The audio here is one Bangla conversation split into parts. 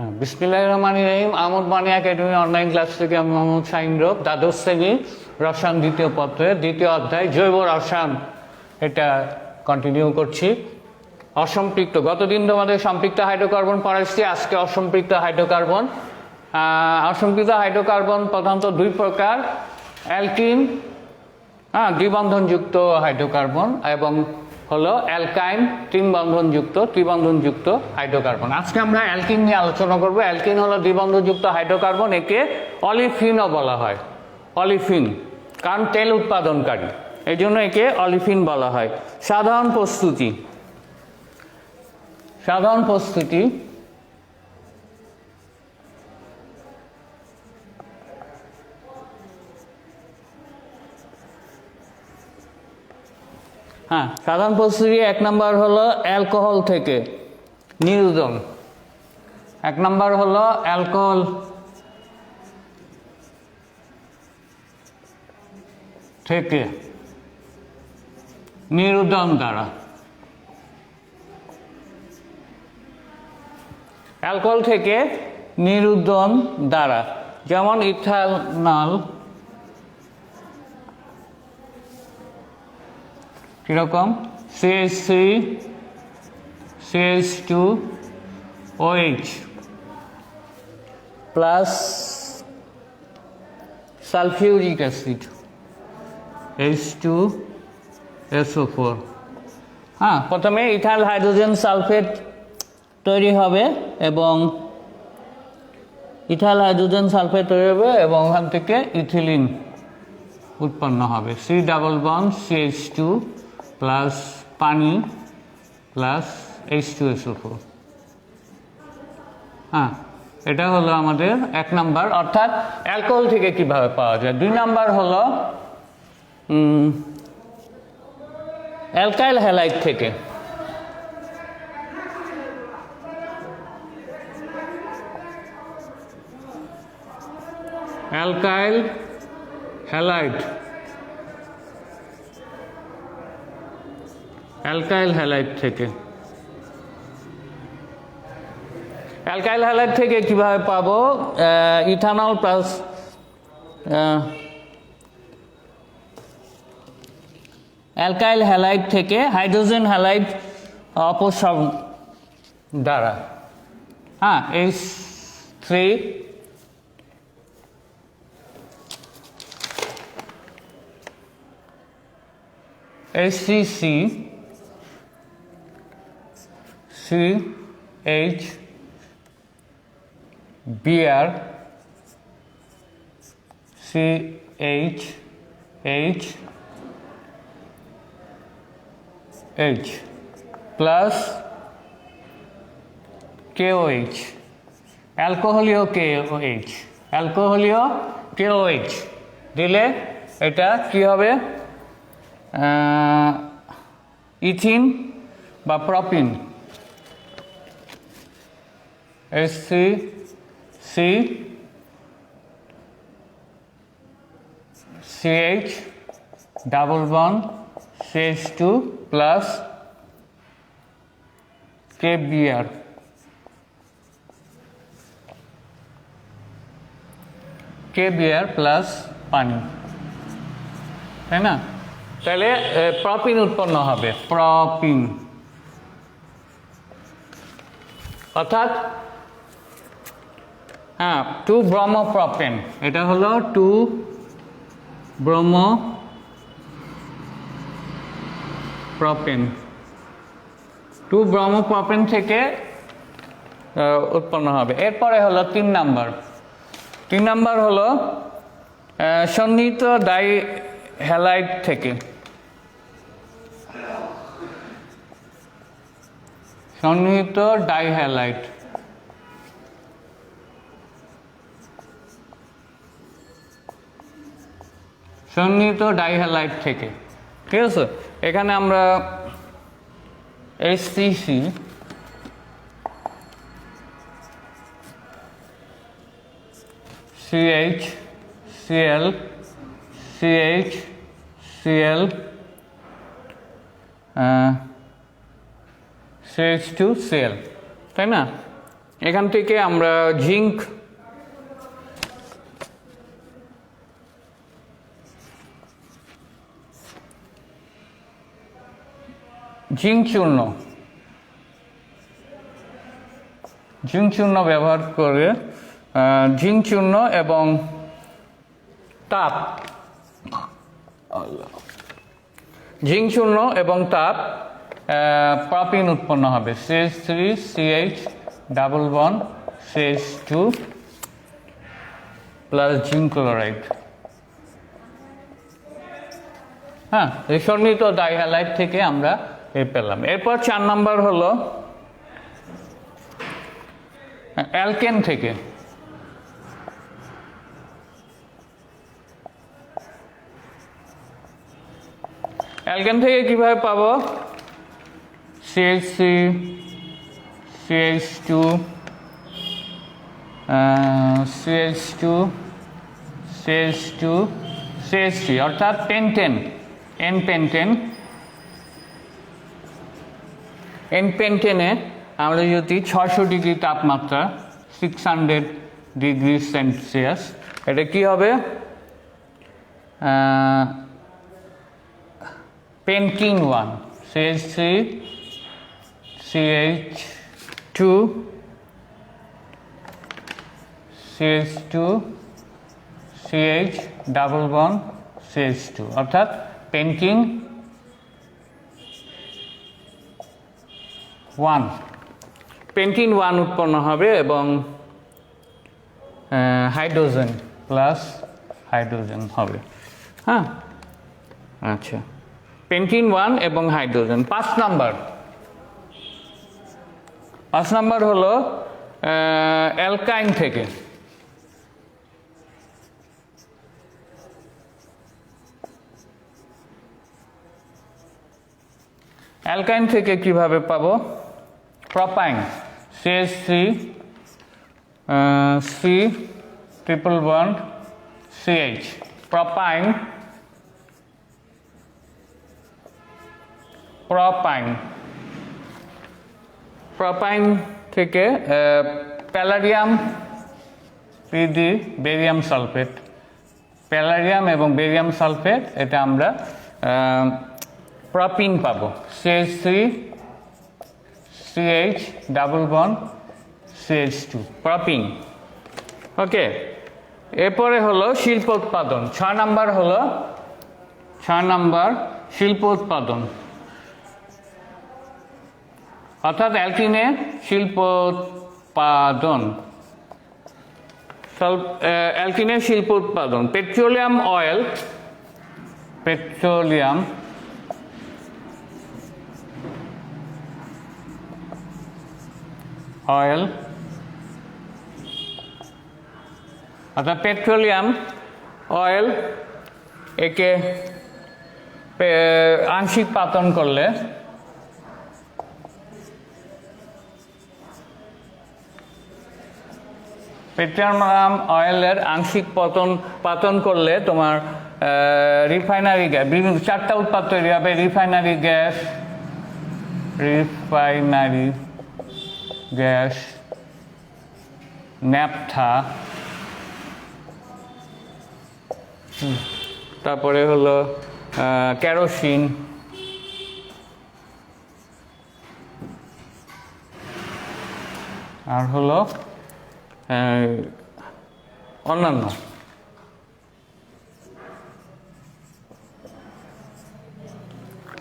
হ্যাঁ, বিসমিল্লাহির রহমানির রহিম আমদ মানি একাডেমি অনলাইন ক্লাস থেকে আমি মোহাম্মদ শাহিন রব দ্বাদশ শ্রেণি রসায়ন দ্বিতীয় পত্রের দ্বিতীয় অধ্যায় জৈব রসায়ন। এটা কন্টিনিউ করছি। অসম্পৃক্ত। গতদিন তোমাদের সম্পৃক্ত হাইড্রোকার্বন পড়াচ্ছি আজকে অসম্পৃক্ত হাইড্রোকার্বন। অসম্পৃক্ত হাইড্রোকার্বন প্রধানত দুই প্রকার অ্যালকিন হ্যাঁ দ্বিবন্ধনযুক্ত হাইড্রোকার্বন এবং হলো অ্যালকাইন ত্রিবন্ধনযুক্ত বন্ধনযুক্ত ত্রিবন্ধনযুক্ত হাইড্রোকার্বন। আজকে আমরা অ্যালকিন নিয়ে আলোচনা করব। অ্যালকিন হলো দ্বিবন্ধনযুক্ত হাইড্রোকার্বন, একে অলিফিনও বলা হয়। অলিফিন, কারণ তেল উৎপাদনকারী। এই জন্য একে অলিফিন বলা হয়। সাধারণ প্রস্তুতি। সাধারণ প্রস্তুতি। হ্যাঁ। সাধারণ প্রস্তুতি এক নাম্বার হলো অ্যালকোহল থেকে। নিরোধন এক নাম্বার হলো অ্যালকোহল থেকে। নিরোধন দ্বারা। অ্যালকোহল থেকে নিরুদ্ধন দ্বারা। যেমন ইথানল কীরকম? CH three CH two OH plus sulphuric acid H two SO four হ্যাঁ প্রথমে ইথাইল হাইড্রোজেন সালফেট তৈরি হবে এবং ইথাইল হাইড্রোজেন সালফেট তৈরি হবে এবং ওখান থেকে ইথিলিন উৎপন্ন হবে। C double bond CH two plus পানি plus H two SO four হ্যাঁ এটা হলো আমাদের এক নাম্বার। অর্থাৎ অ্যালকোহল থেকে কীভাবে পাওয়া যায়? দুই নাম্বার হলো অ্যালকাইল হ্যালাইট থেকে। অ্যালকাইল হ্যালাইট অ্যালকাইল হ্যালাইট থেকে। অ্যালকাইল হ্যালাইট থেকে কীভাবে পাবো? ইথানল প্লাস অ্যালকাইল হ্যালাইট থেকে হাইড্রোজেন হ্যালাইট অপসম দ্বারা। হ্যাঁ H three HCC C H Br C H H H plus KOH অ্যালকোহলীয় KOH অ্যালকোহলীয় KOH দিলে এটা কি হবে? ইথিন বা propene. S C CH double one CH two plus K BR K BR plus পানি। তাই না? তাহলে প্রপিন উৎপন্ন হবে। প্রপিন। অর্থাৎ হ্যাঁ টু ব্রহ্ম প্রপেন এটা হলো টু ব্রহ্ম প্রপেন টু ব্রহ্ম প্রপেন থেকে উৎপন্ন হবে। এরপরে হলো তিন নাম্বার। তিন নাম্বার হলো সন্নিহিত ডাই হ্যালাইট থেকে। সন্নিহিত ডাইহ্যালাইট সন্নিহিত ডাইহ্যালাইট থেকে। ঠিক আছে? এখানে আমরা SCC CH CL CH CL CH two CL তাই না? এখান থেকে আমরা জিঙ্ক জিঙ্ক চূর্ণ জিঙ্ক চূর্ণ ব্যবহার করে জিঙ্ক চূর্ণ এবং তাপ। জিঙ্ক চূর্ণ এবং তাপ প্রপিন উৎপন্ন হবে। CH three CH double one CH two plus zinc chloride. হ্যাঁ এই ডাইহ্যালাইড থেকে আমরা এ পেলাম। এরপর চার নাম্বার হলো অ্যালকেন থেকে। অ্যালকেন থেকে কীভাবে পাবো? CH C CH two CH two CH two CH three অর্থাৎ ten pentane n pentane n পেন্টেনে আমরা যদি ছশো ডিগ্রি তাপমাত্রা সিক্স হান্ড্রেড ডিগ্রি সেলসিয়াস এটা কি হবে? Pentene one CH three CH two CH two CH double one CH two অর্থাৎ পেন্টিং ওয়ান পেন্টিন ওয়ান উৎপন্ন হবে এবং হাইড্রোজেন প্লাস হাইড্রোজেন হবে। হ্যাঁ? আচ্ছা। পেন্টিন ওয়ান এবং হাইড্রোজেন পাঁচ নাম্বার পাঁচ নাম্বার হলো অ্যালকাইন থেকে। অ্যালকাইন থেকে কীভাবে পাবো? Propyne CS three C triple one CH propyne propyne propyne থেকে palladium PD barium sulphate palladium এবং বেরিয়াম সালফেট এটা আমরা প্রপিন পাবো। CH three CH double bond CH two propene okay এরপরে হলো শিল্প উৎপাদন। ছয় নাম্বার হলো, ছয় নাম্বার শিল্প উৎপাদন। অর্থাৎ অ্যালকিনে শিল্প উৎপাদন। অ্যালকিনের শিল্প উৎপাদন। পেট্রোলিয়াম অয়েল, পেট্রোলিয়াম অয়েল অর্থাৎ পেট্রোলিয়াম অয়েল একে আংশিক পাতন করলে পেট্রোলিয়াম অয়েলের আংশিক পতন, পাতন করলে তোমার রিফাইনারি গ্যাস বিভিন্ন, চারটা উৎপাদ তৈরি হবে refinery gas refinery gas naphtha তারপরে হলো ক্যারোসিন আর হলো অন্যান্য।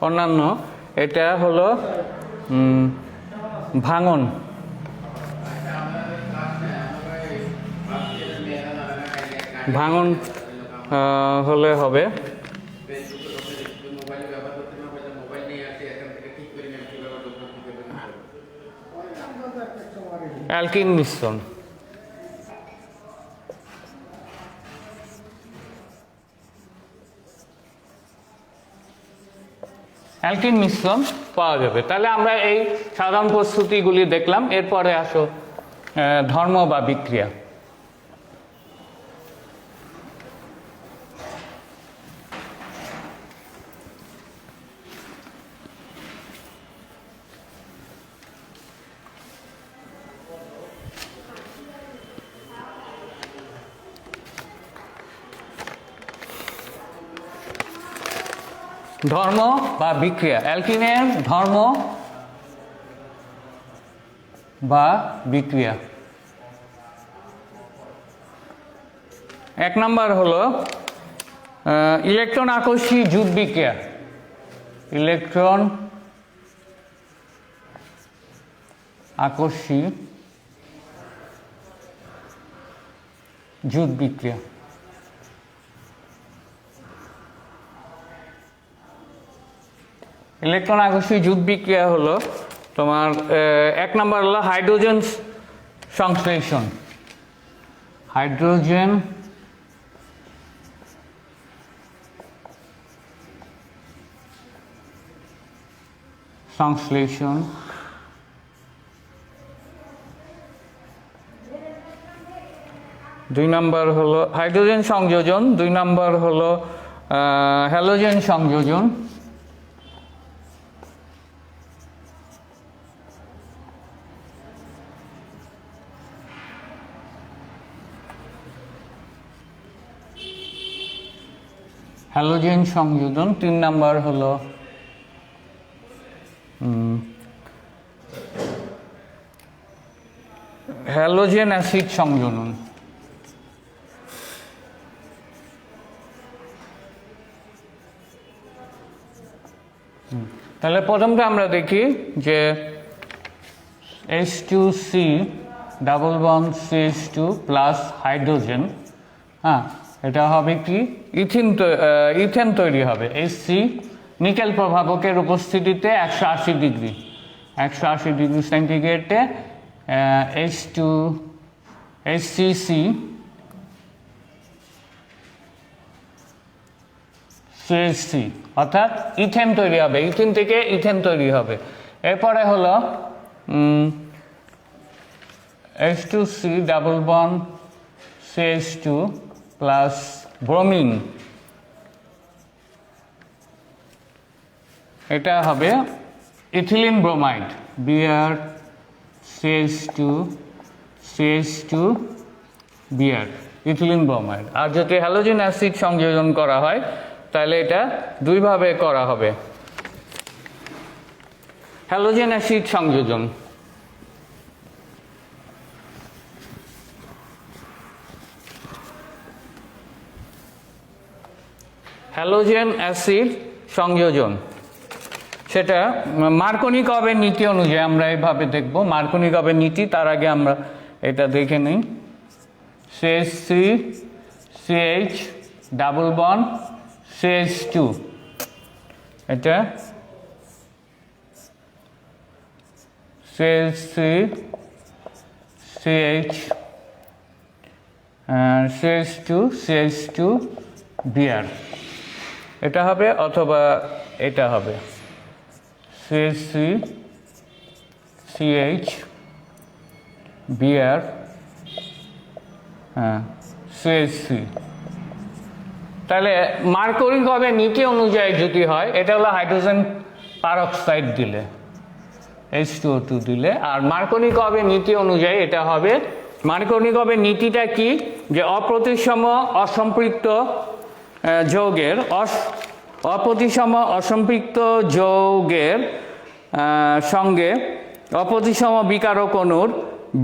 অন্যান্য এটা হলো ভাঙন। ভাঙন হলে হবে। অ্যালকিন মিশ্রণ। অ্যালকিন মিশ্রণ পাওয়া যাবে। তাহলে আমরা এই সাধারণ প্রস্তুতিগুলি দেখলাম। এরপরে আসো ধর্ম বা বিক্রিয়া। ধর্ম বা বিক্রিয়া। অ্যালকিনের ধর্ম বা বিক্রিয়া। এক নাম্বার হলো ইলেকট্রন আকর্ষী জুট বিক্রিয়া। ইলেকট্রন আকর্ষী জুট বিক্রিয়া। ইলেকট্রন আকর্ষী জুট বিক্রিয়া হলো তোমার এক নম্বর হলো হাইড্রোজেন সংশ্লেষণ। হাইড্রোজেন সংশ্লেষণ দুই নম্বর হলো হাইড্রোজেন সংযোজন, দুই নম্বর হলো হ্যালোজেন সংযোজন। হ্যালোজেন সংযোজন, তিন নাম্বার হলো হ্যালোজেন অ্যাসিড সংযোজন। তাহলে প্রথমটা আমরা দেখি যে H two C double bond C H two plus hydrogen হ্যাঁ এটা হবে কি? ইথিন ইথেন তৈরি হবে এইচ সি নিকেল প্রভাবকের উপস্থিতিতে একশো আশি ডিগ্রি। একশো আশি degree সেন্টিগ্রেডে H two H C C CSC অর্থাৎ ইথেন তৈরি হবে, ইথেন থেকে ইথেন তৈরি হবে। এরপরে হলো H two C double bond CH two plus bromine. এটা হবে ethylene bromide BR CH two CH two BR ethylene bromide. আর যদি হ্যালোজেন অ্যাসিড সংযোজন করা হয়, তাহলে এটা দুইভাবে করা হবে। হ্যালোজেন অ্যাসিড সংযোজন। হ্যালোজেন অ্যাসিড সংযোজন। সেটা মার্কনি কবের নীতি অনুযায়ী আমরা এইভাবে দেখব। মার্কনি কবের নীতি, তার আগে আমরা এটা দেখে নিই। CS C CH double bond CH two এটা CH C CH CH two CH two BR এটা হবে অথবা এটা হবে। সিএসসি সিএইচ বিআর হ্যাঁ সিএসসি তাহলে মার্করি কবে নীতি অনুযায়ী যদি হয়, এটা হলো হাইড্রোজেন পারক্সাইড দিলে এইচ টু টু দিলে। আর মার্কনি হবে নীতি অনুযায়ী, এটা হবে মার্কনি হবে নীতিটা কি? যে অপ্রতিসম, অসম্পৃক্ত যৌগের অপ্রতিসম অসম্পৃক্ত যৌগের সঙ্গে অপ্রতিসম বিকারক অণুর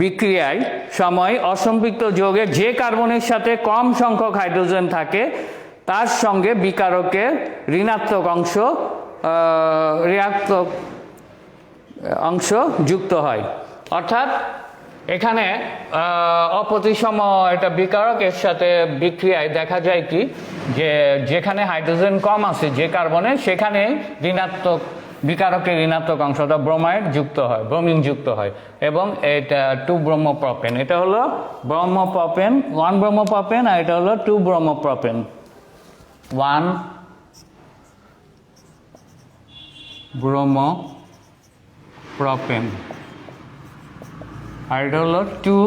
বিক্রিয়ায় সময় অসম্পৃক্ত যৌগের যে কার্বনের সাথে কম সংখ্যক হাইড্রোজেন থাকে, তার সঙ্গে বিকারকের ঋণাত্মক অংশ ঋণাত্মক অংশ যুক্ত হয়। অর্থাৎ এখানে অপ্রতিসম একটা বিকারকের সাথে বিক্রিয়ায় দেখা যায় কি যে যেখানে হাইড্রোজেন কম আছে, যে কার্বনে, সেখানে ঋণাত্মক বিকারকের ঋণাত্মক অংশটা ব্রোমাইড যুক্ত হয়, ব্রোমিন যুক্ত হয়, এবং এটা টু ব্রহ্মপ্রপেন এটা হলো ব্রহ্মপ্রপেন ওয়ান ব্রহ্মপ্রপেন আর এটা হলো two bromopropane one bromo propane আর এটা হলো টু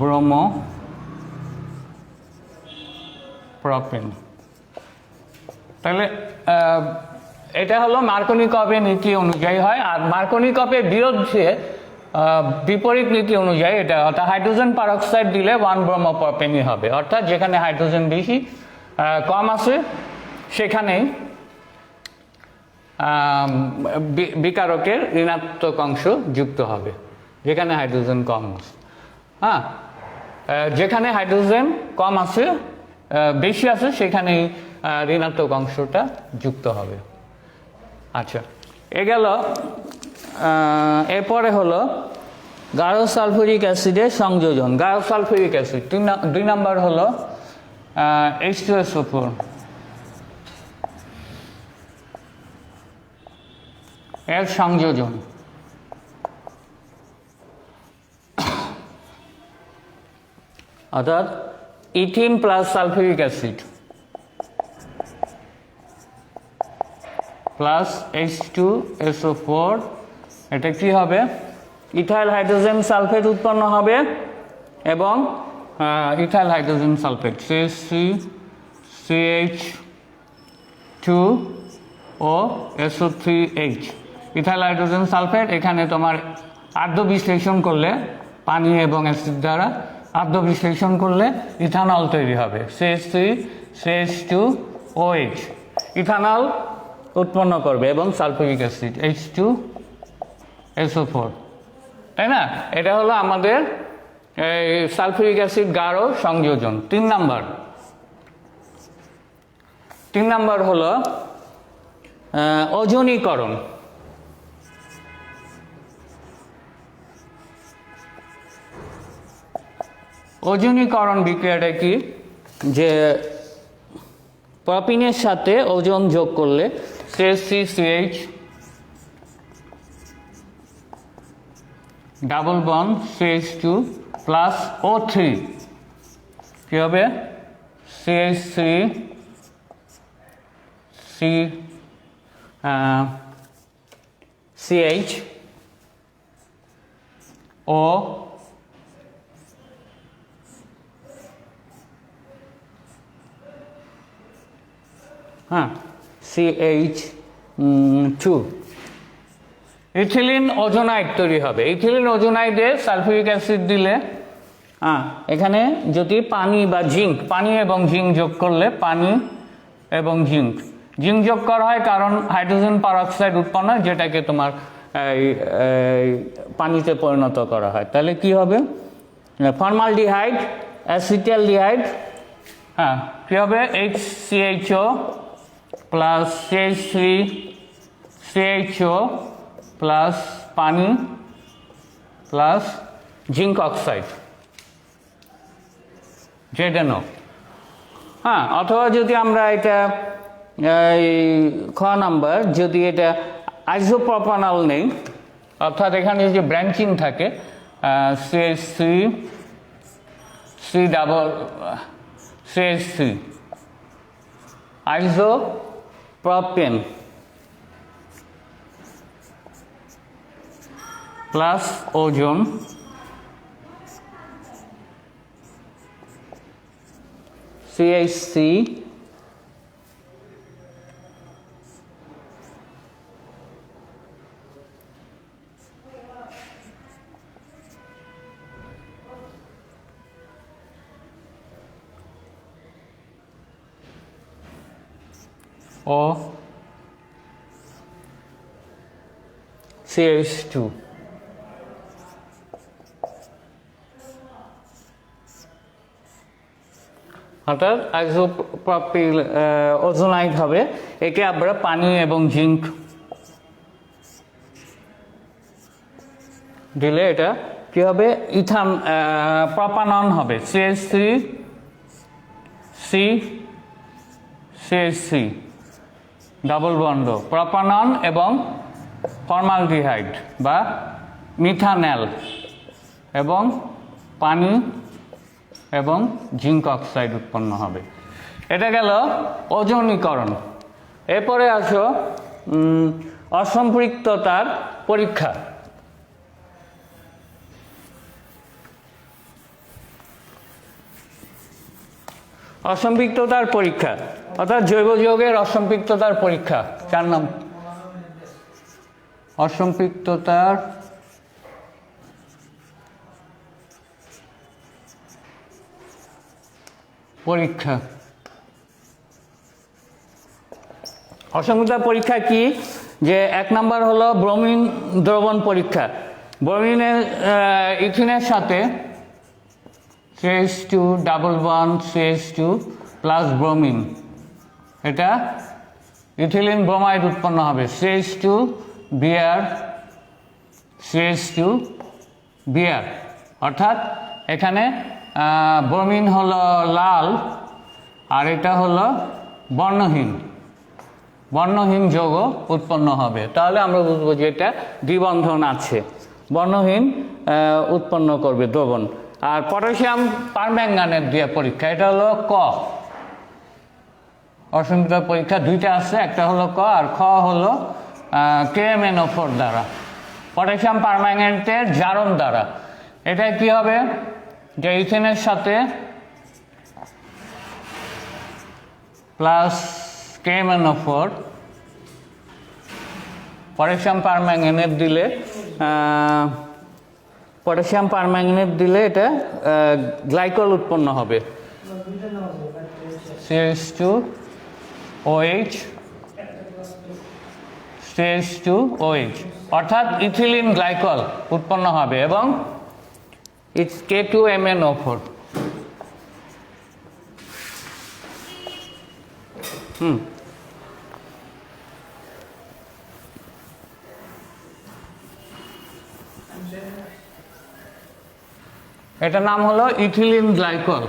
ব্রোমো প্রপেন। তাহলে এটা হলো মার্কনি কপের নীতি অনুযায়ী হয়, আর মার্কনি কপের বিরুদ্ধে বিপরীত নীতি অনুযায়ী এটা অর্থাৎ হাইড্রোজেন পারক্সাইড দিলে ওয়ান ব্রহ্ম প্রপেনই হবে। অর্থাৎ যেখানে হাইড্রোজেন বেশি কম আছে, সেখানেই বিকারকের ঋণাত্মক অংশ যুক্ত হবে, যেখানে হাইড্রোজেন কম আছে। হ্যাঁ যেখানে হাইড্রোজেন কম আছে বেশি আছে সেখানে ঋণাত্মক অংশটা যুক্ত হবে। আচ্ছা এ গেল এরপরে হলো গাঢ় সালফুরিক অ্যাসিডের সংযোজন গাঢ় সালফুরিক অ্যাসিড দুই নাম্বার হলো এইচ টু এস এর সংযোজন। অর্থাৎ ethene plus sulphuric acid. Plus H two SO four এটা কি হবে? ইথাইল হাইড্রোজেন সালফেট উৎপন্ন হবে এবং ethyl hydrogen sulphate. C S C CH two O SO three H ethyl hydrogen sulphate এখানে তোমার আর্দ্র বিশ্লেষণ করলে পানি এবং অ্যাসিড দ্বারা আর্দ্র বিশ্লেষণ করলে ইথানল তৈরি হবে। CS three CS two O H ethanol উৎপন্ন করবে এবং sulphuric acid H two SO four তাই না? এটা হলো আমাদের, এই সালফিউরিক অ্যাসিড গাঢ় সংযোজন। তিন নাম্বার। তিন নাম্বার হলো ওজনীকরণ। ওজনীকরণ বিক্রিয়াটা কি? যে প্রপিনের সাথে ওজন যোগ করলে CH double bond CH two plus O three. কী হবে? CH three C CH O হ্যাঁ সিএইচ টু ইথিলিন ওজোনাইড তৈরি হবে। ইথিলিন ওজোনাইডে সালফিউরিক অ্যাসিড দিলে হ্যাঁ এখানে যদি পানি বা জিঙ্ক, পানি এবং জিঙ্ক যোগ করলে, পানি এবং জিঙ্ক। জিঙ্ক যোগ করা হয় কারণ হাইড্রোজেন পারঅক্সাইড উৎপন্ন হয়, যেটাকে তোমার পানিতে পরিণত করা হয়। তাহলে কি হবে? ফর্মালডিহাইড, অ্যাসিটালডিহাইড হ্যাঁ কী হবে? H CHO CH three CHO plus পানি, প্লাস জিঙ্ক অক্সাইড। জেডেনও হ্যাঁ অথবা যদি আমরা এটা খ নাম্বার, যদি এটা আইসোপ্রপানাল নেই, অর্থাৎ এখানে যে ব্রাঞ্চিং থাকে C C C double C C isopropene plus ozone CHC CH two অর্থাৎ আইসোপ্রপিল ওজোনাইড হবে। একে আমরা পানি এবং জিঙ্ক দিলে এটা কি হবে? ইথান প্রপানন হবে। CS three C CS C double বন্ধ প্রপানন এবং ফর্মালডিহাইড বা মিথানেল এবং পানি এবং জিঙ্ক অক্সাইড উৎপন্ন হবে। এটা গেল ওজনীকরণ। এরপরে আসো অসম্পৃক্ততার পরীক্ষা। অসম্পৃক্ততার পরীক্ষা, অর্থাৎ জৈব যৌগের অসম্পৃক্ততার পরীক্ষা। চার নাম? অসম্পৃক্ততার পরীক্ষা। অসংখ্যতা পরীক্ষা কি? যে এক নাম্বার হলো ব্রোমিন দ্রবণ পরীক্ষা। ব্রোমিনের ইথিনের সাথে CS two double one CS two plus bromine এটা ইথিলিন ব্রোমাইড উৎপন্ন হবে। CS two BR CS two BR অর্থাৎ এখানে ব্রোমিন হলো লাল আর এটা হলো বর্ণহীন। বর্ণহীন যৌগ উৎপন্ন হবে। তাহলে আমরা বুঝব যে এটা দ্বিবন্ধন আছে। বর্ণহীন উৎপন্ন করবে দ্রবণ। আর পটাশিয়াম পারম্যাঙ্গানের দিয়ে পরীক্ষা, এটা হলো ক। অসংখ্য পরীক্ষা দুইটা আছে, একটা হলো ক আর খ হলো কেএমএনও ফোর দ্বারা। পটাশিয়াম পারম্যাঙ্গানেটের জারণ দ্বারা। এটা কি হবে? যে ইথেনের সাথে plus KMnO four potassium permanganate দিলে পটাশিয়াম পারম্যাঙ্গানেট দিলে এটা গ্লাইকল উৎপন্ন হবে। CS two OH CS two OH অর্থাৎ ইথিলিন গ্লাইকল উৎপন্ন হবে এবং its K two M N O four হুম। এটার নাম হলো ইথিলিন গ্লাইকল।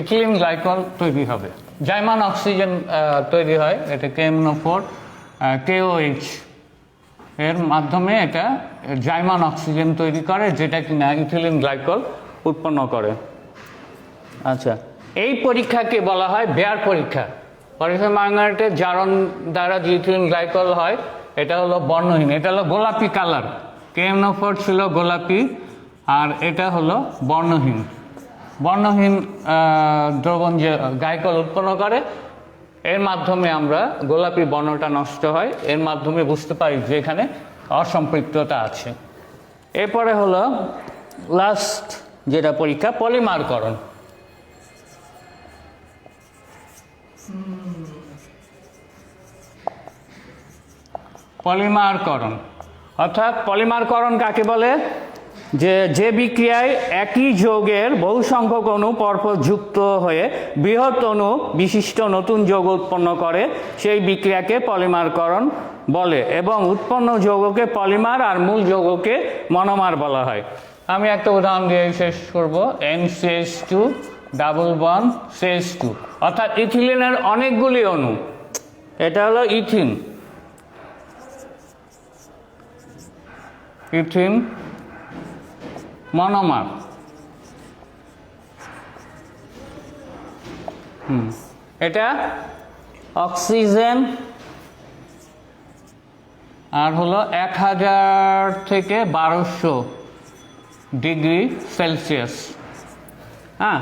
ইথিলিন গ্লাইকল তৈরি হবে। জাইমান অক্সিজেন তৈরি হয়, এটা কেএমনো ফোর কেওএইচ এর মাধ্যমে এটা জাইমান অক্সিজেন তৈরি করে, যেটা কিনা ইথিলিন গ্লাইকল উৎপন্ন করে। আচ্ছা এই পরীক্ষাকে বলা হয় বেয়ার পরীক্ষা। পরীক্ষা ম্যাগনেটের জারণ দ্বারা যে ইথিলিন গ্লাইকল হয়, এটা হলো বর্ণহীন, এটা হলো গোলাপি কালার। কেএমনো ফোর ছিল গোলাপি, আর এটা হলো বর্ণহীন। বর্ণহীন দ্রবণ যে গাইকল উৎপন্ন করে, এর মাধ্যমে আমরা গোলাপি বর্ণটা নষ্ট হয়, এর মাধ্যমে বুঝতে পারি যে এখানে অসম্পৃক্ততা আছে। এরপরে হলো লাস্ট যেটা পরীক্ষা, পলিমারকরণ। পলিমারকরণ। অর্থাৎ পলিমারকরণ কাকে বলে? যে যে বিক্রিয়ায় একই যৌগের বহু সংখ্যক অণু পরপর যুক্ত হয়ে বৃহৎ অণু, বিশিষ্ট নতুন যৌগ উৎপন্ন করে, সেই বিক্রিয়াকে পলিমারকরণ বলে এবং উৎপন্ন যৌগকে পলিমার আর মূল যৌগকে মনোমার বলা হয়। আমি একটা উদাহরণ দিয়ে শেষ করব। N C S two double one C S two অর্থাৎ ইথিলিনের অনেকগুলি অণু। এটা হলো ইথিন। Ethene monomer. হুম, এটা অক্সিজেন। আর হলো এক হাজার থেকে বারোশো ডিগ্রি সেলসিয়াস। হ্যাঁ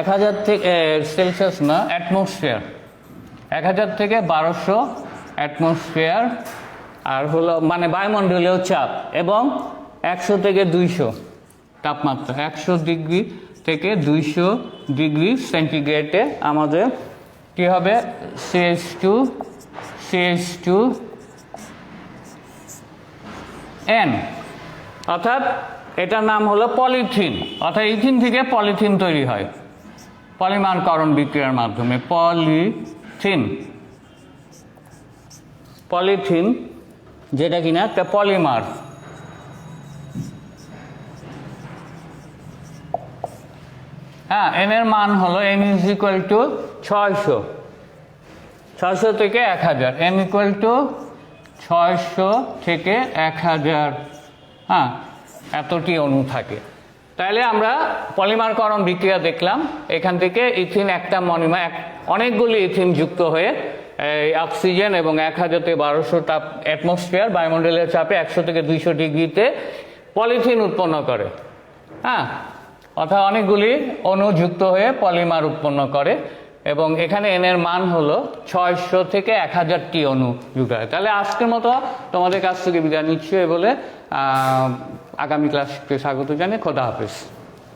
এক হাজার থেকে সেলসিয়াস না, অ্যাটমসফিয়ার। এক হাজার থেকে বারোশো অ্যাটমসফিয়ার আর হলো মানে বায়ুমণ্ডলীয় চাপ এবং একশো থেকে দুইশো তাপমাত্রা, একশো ডিগ্রি থেকে দুইশো ডিগ্রি সেন্টিগ্রেডে আমাদের কী হবে? C S two C S two N অর্থাৎ এটার নাম হলো পলিথিন। অর্থাৎ ইথিন থেকে পলিথিন তৈরি হয়। পলিমারকরণ বিক্রিয়ার মাধ্যমে। পলিথিন। পলিথিন যেটা কিনা একটা পলিমার হ্যাঁ এন এর মান হলো এন ইজ ইকুয়াল টু ছয়শো। ছয়শো থেকে এক হাজার। এন ইকুয়াল টু ছয়শো থেকে এক হাজার। হ্যাঁ এতটি অণু থাকে। তাহলে আমরা পলিমারকরণ বিক্রিয়া দেখলাম। এখান থেকে ইথিন একটা মনিমা অনেকগুলি ইথিন যুক্ত হয়ে অক্সিজেন এবং এক হাজার থেকে বারোশো তাপ অ্যাটমসফিয়ার বায়ুমণ্ডলের চাপে একশো থেকে দুইশো ডিগ্রিতে পলিথিন উৎপন্ন করে। হ্যাঁ অর্থাৎ অনেকগুলি অণু যুক্ত হয়ে পলিমার উৎপন্ন করে এবং এখানে এনের মান হলো ছয়শো থেকে এক হাজারটি অণু হয় তাহলে আজকের মতো তোমাদের কাছ থেকে বিদায় নিচ্ছি বলে আগামী ক্লাসকে স্বাগত জানিয়ে খোদা হাফেজ।